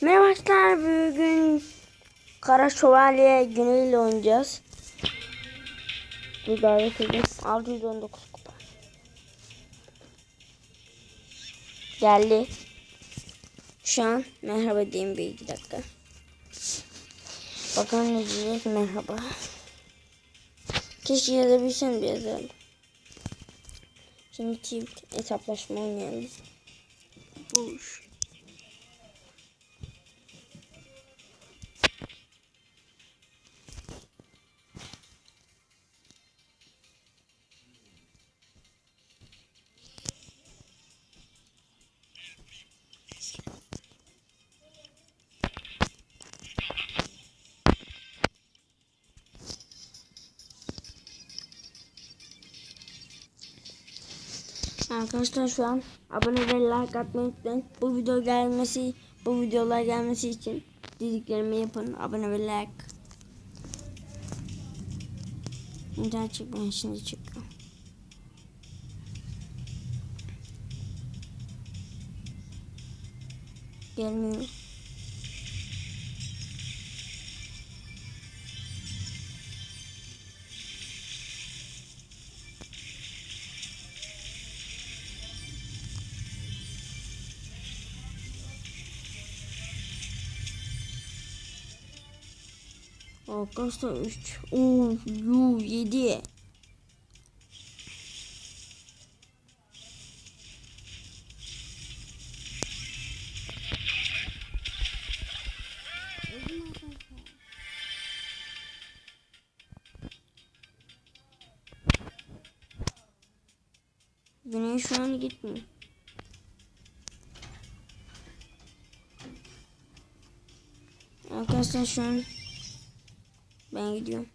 Merhaba arkadaşlar bugün Kara Şövalye günüyle oynayacağız. Bu davet edin. 619 kupa. Geldi. Şu an merhaba diyeyim bir iki dakika. Bakalım ne diyecek merhaba. Keşke yazabilsem bir yazarım. Şimdi çift hesaplaşma oynayalım. Buluş. Arkadaşlar şu an abone ve like atmayı unutmayın. Bu video gelmesi, bu videolar gelmesi için dediklerimi yapın. Abone ve like. İnternet çıkmıyor şimdi çıkıyor. Gelmiyor. Arkadaşlar 3. Oo, yu 7. Güney şu an gitmiyor. Arkadaşlar şu an ben gidiyorum.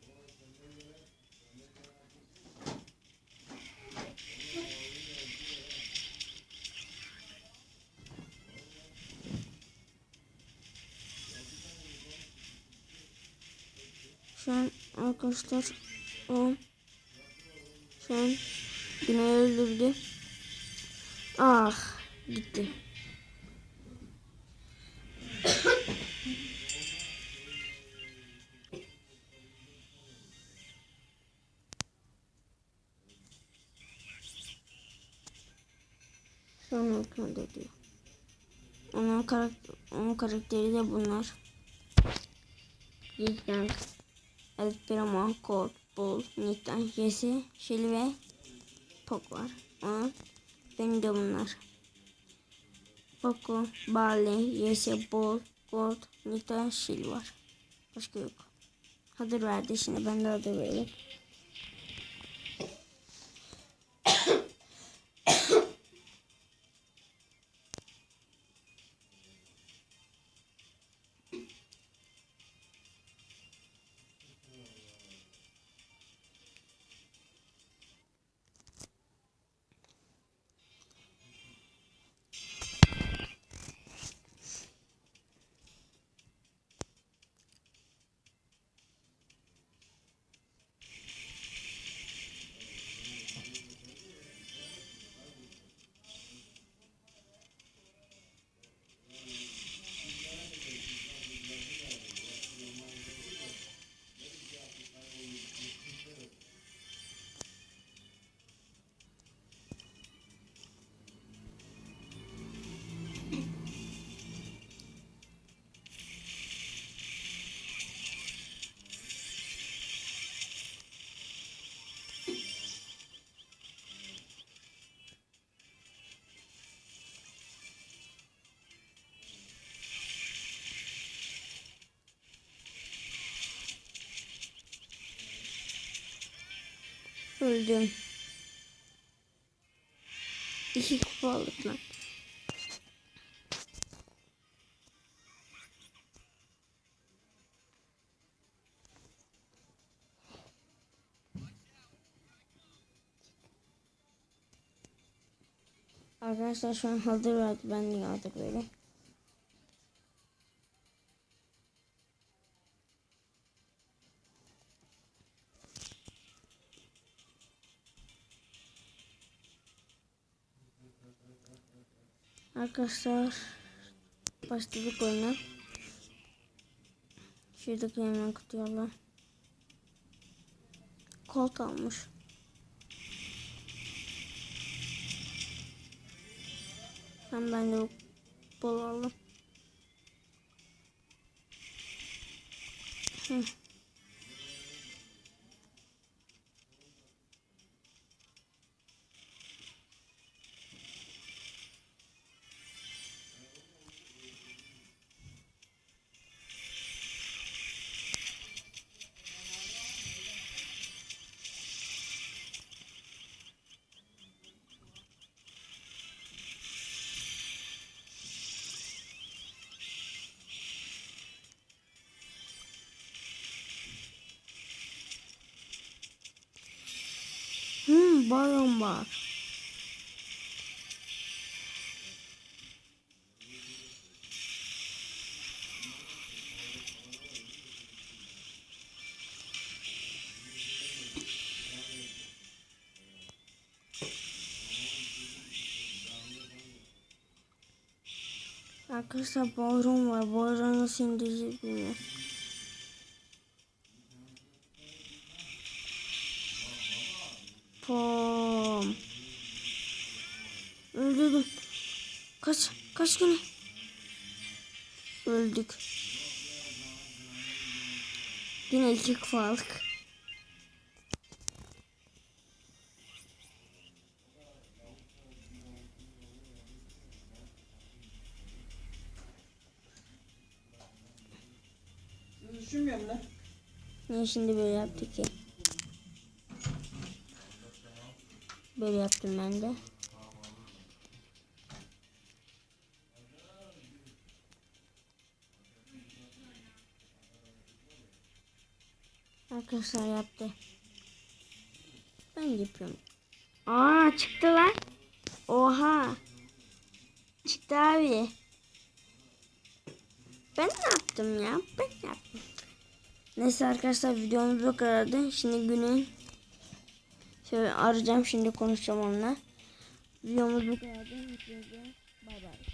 Şu an arkadaşlar o şu Güney öldürdü. Ah gitti. An ekranda diyor. Onun, karakter, onun karakteri de bunlar. Yiğitgang, El Primo, Colt, Bull, Nick'ten, Jesse, Shelly ve Pok var. Onun, benim de bunlar. Poco, Barley, Jesse, Bull, Colt, Nick'ten, Shelly var. Başka yok. Hazır verdi şimdi ben de hazır vereyim. Öldüm. İki kupa aldık lan. Arkadaşlar şu an hazır verdi. Ben de hazır böyle. Arkadaşlar Başladık oyuna. Şuradaki hemen kutuyorlar. Kolt almış. Ben ben de bol aldım. Hı. Hmm, baron var. Arkadaşlar baron var. Baron Pom. Öldürdüm. Kaç, kaç güne? Öldük. Yine iki kupalık. Düşünmüyorum lan. Niye şimdi böyle yaptık ki? Böyle yaptım ben de. Arkadaşlar yaptı. Ben yapıyorum. Aa çıktı lan. Oha. Çıktı abi. Ben ne yaptım ya? Ben yaptım. Neyse arkadaşlar videomuz bu. Şimdi günün şöyle arayacağım şimdi konuşacağım onunla. Videomuz bu kadardı. Bay bay.